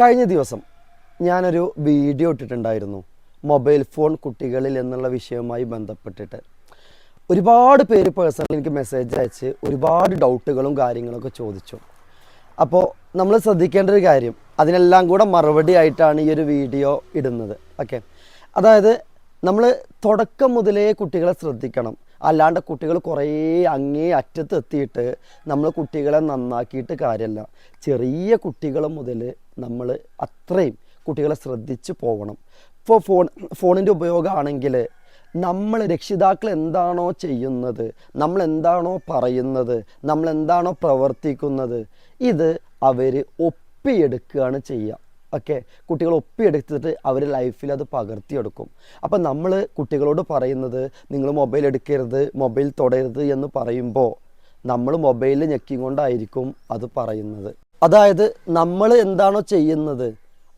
കഴിഞ്ഞ ദിവസം ഞാനൊരു വീഡിയോ ഇട്ടിട്ടുണ്ടായിരുന്നു. മൊബൈൽ ഫോൺ കുട്ടികളിൽ എന്നുള്ള വിഷയവുമായി ബന്ധപ്പെട്ടിട്ട്. ഒരുപാട് പേര് പേഴ്സണലി എനിക്ക് മെസ്സേജ് അയച്ച് ഒരുപാട് ഡൗട്ടുകളും കാര്യങ്ങളൊക്കെ ചോദിച്ചു. അപ്പോൾ നമ്മൾ ശ്രദ്ധിക്കേണ്ട ഒരു കാര്യം അതിനെല്ലാം കൂടെ മറുപടി ആയിട്ടാണ് ഈ ഒരു വീഡിയോ ഇടുന്നത്. ഓക്കെ അതായത് നമ്മൾ തുടക്കം മുതലേ കുട്ടികളെ ശ്രദ്ധിക്കണം. അല്ലാണ്ട് കുട്ടികൾ കുറേ അങ്ങേ അറ്റത്ത് എത്തിയിട്ട് നമ്മൾ കുട്ടികളെ നന്നാക്കിയിട്ട് കാര്യമല്ല ചെറിയ കുട്ടികൾ മുതൽ നമ്മൾ അത്രയും കുട്ടികളെ ശ്രദ്ധിച്ച് പോകണം ഇപ്പോൾ ഫോൺ ഫോണിന്റെ ഉപയോഗമാണെങ്കിൽ നമ്മൾ രക്ഷിതാക്കൾ എന്താണോ ചെയ്യുന്നത് നമ്മൾ എന്താണോ പറയുന്നത് നമ്മൾ എന്താണോ പ്രവർത്തിക്കുന്നത് ഇത് അവർ ഒപ്പിയെടുക്കുകയാണ് ചെയ്യുക. ഓക്കെ കുട്ടികൾ ഒപ്പിയെടുത്തിട്ട് അവർ ലൈഫിൽ അത് പകർത്തിയെടുക്കും. അപ്പം നമ്മൾ കുട്ടികളോട് പറയുന്നത് നിങ്ങൾ മൊബൈൽ എടുക്കരുത് മൊബൈൽ തൊടരുത് എന്ന് പറയുമ്പോൾ നമ്മൾ മൊബൈൽ ഞെക്കിക്കൊണ്ടായിരിക്കും അത് പറയുന്നത്. അതായത് നമ്മൾ എന്താണോ ചെയ്യുന്നത്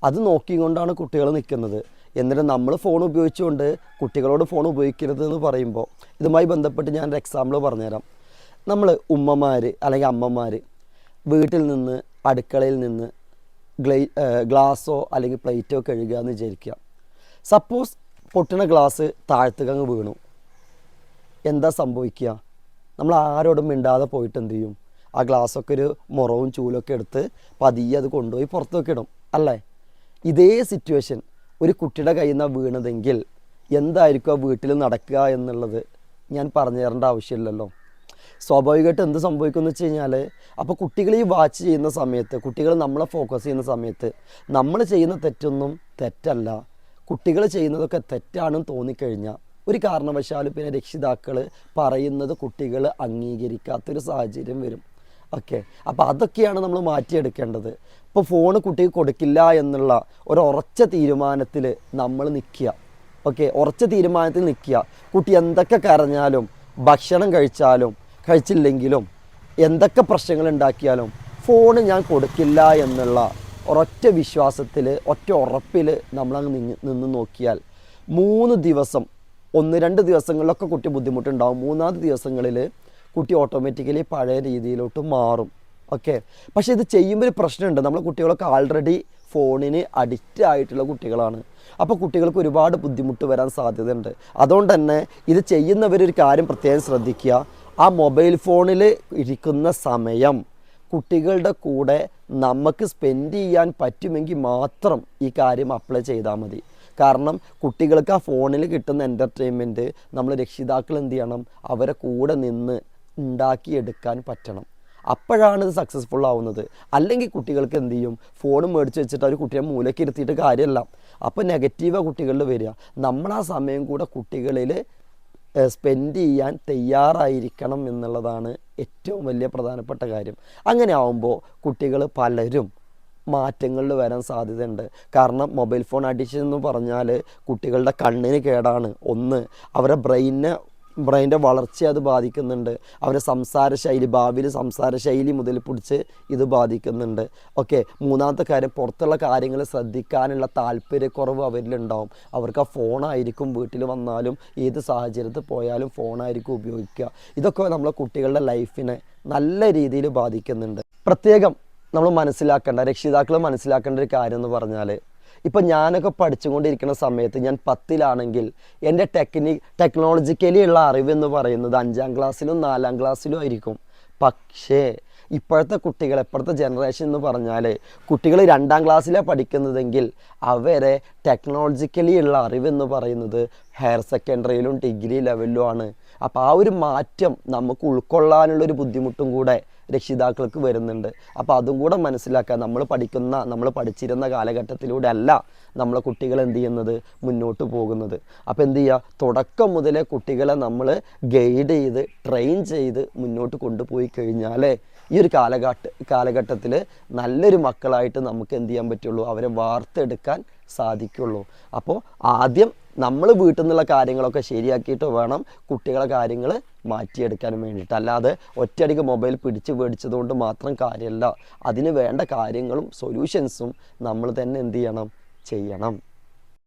അത് നോക്കിക്കൊണ്ടാണ് കുട്ടികൾ നിൽക്കുന്നത്. എന്നിട്ട് നമ്മൾ ഫോൺ ഉപയോഗിച്ചുകൊണ്ട് കുട്ടികളോട് ഫോൺ ഉപയോഗിക്കരുത് എന്ന് പറയുമ്പോൾ ഇതുമായി ബന്ധപ്പെട്ട് ഞാൻ ഒരു എക്സാമ്പിൾ പറഞ്ഞുതരാം. നമ്മൾ ഉമ്മമാർ അല്ലെങ്കിൽ അമ്മമാർ വീട്ടിൽ നിന്ന് അടുക്കളയിൽ നിന്ന് ഗ്ലൈ ഗ്ലാസ്സോ അല്ലെങ്കിൽ പ്ലേറ്റോ കഴുകുക എന്ന് വിചാരിക്കുക. സപ്പോസ് പൊട്ടുന്ന ഗ്ലാസ് താഴ്ത്തുക അങ്ങ് വീണു. എന്താ സംഭവിക്കുക? നമ്മൾ ആരോടും മിണ്ടാതെ പോയിട്ട് എന്ത് ചെയ്യും? ആ ഗ്ലാസ്സൊക്കെ ഒരു മുറവും ചൂലൊക്കെ എടുത്ത് പതിയെ അത് കൊണ്ടുപോയി പുറത്തൊക്കെ ഇടും അല്ലേ? ഇതേ സിറ്റുവേഷൻ ഒരു കുട്ടിയുടെ കയ്യിൽ നിന്നാണ് വീണതെങ്കിൽ എന്തായിരിക്കും ആ വീട്ടിൽ നടക്കുക എന്നുള്ളത്? ഞാൻ പറഞ്ഞു തരേണ്ട ആവശ്യമില്ലല്ലോ. സ്വാഭാവികമായിട്ട് എന്ത് സംഭവിക്കുമെന്ന് വെച്ച് കഴിഞ്ഞാൽ അപ്പോൾ കുട്ടികൾ ഈ വാച്ച് ചെയ്യുന്ന സമയത്ത് കുട്ടികൾ നമ്മളെ ഫോക്കസ് ചെയ്യുന്ന സമയത്ത് നമ്മൾ ചെയ്യുന്ന തെറ്റൊന്നും തെറ്റല്ല. കുട്ടികൾ ചെയ്യുന്നതൊക്കെ തെറ്റാണെന്ന് തോന്നിക്കഴിഞ്ഞാൽ ഒരു കാരണവശാലും പിന്നെ രക്ഷിതാക്കൾ പറയുന്നത് കുട്ടികൾ അംഗീകരിക്കാത്തൊരു സാഹചര്യം വരും. ഓക്കെ അപ്പോൾ അതൊക്കെയാണ് നമ്മൾ മാറ്റിയെടുക്കേണ്ടത്. ഇപ്പോൾ ഫോൺ കുട്ടിക്ക് കൊടുക്കില്ല എന്നുള്ള ഒരു ഉറച്ച തീരുമാനത്തിൽ നമ്മൾ നിൽക്കുക ഓക്കെ ഉറച്ച തീരുമാനത്തിൽ നിൽക്കുക കുട്ടി എന്തൊക്കെ കരഞ്ഞാലും ഭക്ഷണം കഴിച്ചാലും കഴിച്ചില്ലെങ്കിലും എന്തൊക്കെ പ്രശ്നങ്ങൾ ഉണ്ടാക്കിയാലും ഫോണ് ഞാൻ കൊടുക്കില്ല എന്നുള്ള ഒരൊറ്റ വിശ്വാസത്തിൽ ഒറ്റ ഉറപ്പിൽ നമ്മളങ്ങ് നിന്ന് നിന്ന് നോക്കിയാൽ മൂന്ന് ദിവസം ഒന്ന് രണ്ട് ദിവസങ്ങളിലൊക്കെ കുട്ടി ബുദ്ധിമുട്ടുണ്ടാവും. മൂന്നാമത്തെ ദിവസങ്ങളിൽ കുട്ടി ഓട്ടോമാറ്റിക്കലി പഴയ രീതിയിലോട്ട് മാറും. ഓക്കെ പക്ഷേ ഇത് ചെയ്യുമ്പോൾ ഒരു പ്രശ്നമുണ്ട്. നമ്മൾ കുട്ടികളൊക്കെ ആൾറെഡി ഫോണിന് അഡിക്റ്റ് ആയിട്ടുള്ള കുട്ടികളാണ്. അപ്പോൾ കുട്ടികൾക്ക് ഒരുപാട് ബുദ്ധിമുട്ട് വരാൻ സാധ്യതയുണ്ട്. അതുകൊണ്ട് തന്നെ ഇത് ചെയ്യുന്നവരൊരു കാര്യം പ്രത്യേകം ശ്രദ്ധിക്കുക. ആ മൊബൈൽ ഫോണിൽ ഇരിക്കുന്ന സമയം കുട്ടികളുടെ കൂടെ നമുക്ക് സ്പെൻഡ് ചെയ്യാൻ പറ്റുമെങ്കിൽ മാത്രം ഈ കാര്യം അപ്ലൈ ചെയ്താൽ മതി. കാരണം കുട്ടികൾക്ക് ആ ഫോണിൽ കിട്ടുന്ന എന്റർടൈൻമെന്റ് നമ്മൾ രക്ഷിതാക്കൾ എന്ത് ചെയ്യണം? അവരെ കൂടെ നിന്ന് ഉണ്ടാക്കിയെടുക്കാൻ പറ്റണം. അപ്പോഴാണ് ഇത് സക്സസ്ഫുൾ ആവുന്നത്. അല്ലെങ്കിൽ കുട്ടികൾക്ക് എന്ത് ചെയ്യും? ഫോൺ മേടിച്ച് വെച്ചിട്ട് അവർ കുട്ടിയെ മൂലയ്ക്ക് ഇരുത്തിയിട്ട് കാര്യമല്ല. അപ്പോൾ നെഗറ്റീവാണ് കുട്ടികളിൽ വരിക. നമ്മൾ ആ സമയം കൂടെ കുട്ടികളിൽ സ്പെൻഡ് ചെയ്യാൻ തയ്യാറായിരിക്കണം എന്നുള്ളതാണ് ഏറ്റവും വലിയ പ്രധാനപ്പെട്ട കാര്യം. അങ്ങനെ ആവുമ്പോൾ കുട്ടികൾ പലരും മാറ്റങ്ങളിൽ വരാൻ സാധ്യതയുണ്ട്. കാരണം മൊബൈൽ ഫോൺ അഡിക്ഷൻ എന്ന് പറഞ്ഞാൽ കുട്ടികളുടെ കണ്ണിന് കേടാണ്. ഒന്ന് അവരുടെ ബ്രെയിനെ ബ്രെയിന്റെ വളർച്ചയെ അത് ബാധിക്കുന്നുണ്ട്. അവരുടെ സംസാര ശൈലി ഭാവിയിൽ സംസാര ശൈലി മുതൽ പിടിച്ച് ഇത് ബാധിക്കുന്നുണ്ട്. ഓക്കെ മൂന്നാമത്തെ കാര്യം പുറത്തുള്ള കാര്യങ്ങൾ ശ്രദ്ധിക്കാനുള്ള താല്പര്യക്കുറവ് അവരിലുണ്ടാവും. അവർക്ക് ആ ഫോണായിരിക്കും വീട്ടിൽ വന്നാലും ഏത് സാഹചര്യത്തിൽ പോയാലും ഫോണായിരിക്കും ഉപയോഗിക്കുക. ഇതൊക്കെ നമ്മളെ കുട്ടികളുടെ ലൈഫിനെ നല്ല രീതിയിൽ ബാധിക്കുന്നുണ്ട്. പ്രത്യേകം നമ്മൾ മനസ്സിലാക്കേണ്ട രക്ഷിതാക്കൾ മനസ്സിലാക്കേണ്ട ഒരു കാര്യം എന്ന് പറഞ്ഞാൽ ഇപ്പം ഞാനൊക്കെ പഠിച്ചുകൊണ്ടിരിക്കുന്ന സമയത്ത് ഞാൻ പത്തിലാണെങ്കിൽ എന്റെ ടെക്നി ടെക്നോളജിക്കലി ഉള്ള അറിവ് എന്ന് പറയുന്നത് അഞ്ചാം ക്ലാസ്സിലും നാലാം ക്ലാസ്സിലും ആയിരിക്കും. പക്ഷേ ഇപ്പോഴത്തെ കുട്ടികൾ ഇപ്പോഴത്തെ ജനറേഷൻ എന്ന് പറഞ്ഞാൽ കുട്ടികൾ രണ്ടാം ക്ലാസ്സിലാണ് പഠിക്കുന്നതെങ്കിൽ അവരെ ടെക്നോളജിക്കലി ഉള്ള അറിവെന്ന് പറയുന്നത് ഹയർ സെക്കൻഡറിയിലും ഡിഗ്രി ലെവലിലും ആണ്. അപ്പോൾ ആ ഒരു മാറ്റം നമുക്ക് ഉൾക്കൊള്ളാനുള്ളൊരു ബുദ്ധിമുട്ടും കൂടെ രക്ഷിതാക്കൾക്ക് വരുന്നുണ്ട്. അപ്പോൾ അതും കൂടെ മനസ്സിലാക്കുക നമ്മൾ പഠിക്കുന്ന നമ്മൾ പഠിച്ചിരുന്ന കാലഘട്ടത്തിലൂടെ അല്ല നമ്മളെ കുട്ടികൾ എന്ത് ചെയ്യുന്നത്? മുന്നോട്ട് പോകുന്നത്. അപ്പോൾ എന്ത് ചെയ്യുക തുടക്കം മുതലേ കുട്ടികളെ നമ്മൾ ഗൈഡ് ചെയ്ത് ട്രെയിൻ ചെയ്ത് മുന്നോട്ട് കൊണ്ടുപോയി കഴിഞ്ഞാലേ ഈ ഒരു കാലഘട്ട കാലഘട്ടത്തിൽ നല്ലൊരു മക്കളായിട്ട് നമുക്ക് എന്ത് ചെയ്യാൻ പറ്റുള്ളൂ? അവരെ വാർത്തെടുക്കാൻ സാധിക്കുള്ളൂ. അപ്പോൾ ആദ്യം നമ്മൾ വീട്ടിൽ നിന്നുള്ള കാര്യങ്ങളൊക്കെ ശരിയാക്കിയിട്ട് വേണം കുട്ടികളെ കാര്യങ്ങൾ മാറ്റിയെടുക്കാൻ വേണ്ടിയിട്ട്. അല്ലാതെ ഒറ്റയടിക്ക് മൊബൈൽ പിടിച്ച് മേടിച്ചതുകൊണ്ട് മാത്രം കാര്യമല്ല അതിന് വേണ്ട കാര്യങ്ങളും സൊല്യൂഷൻസും നമ്മൾ തന്നെ എന്ത് ചെയ്യണം? ചെയ്യണം.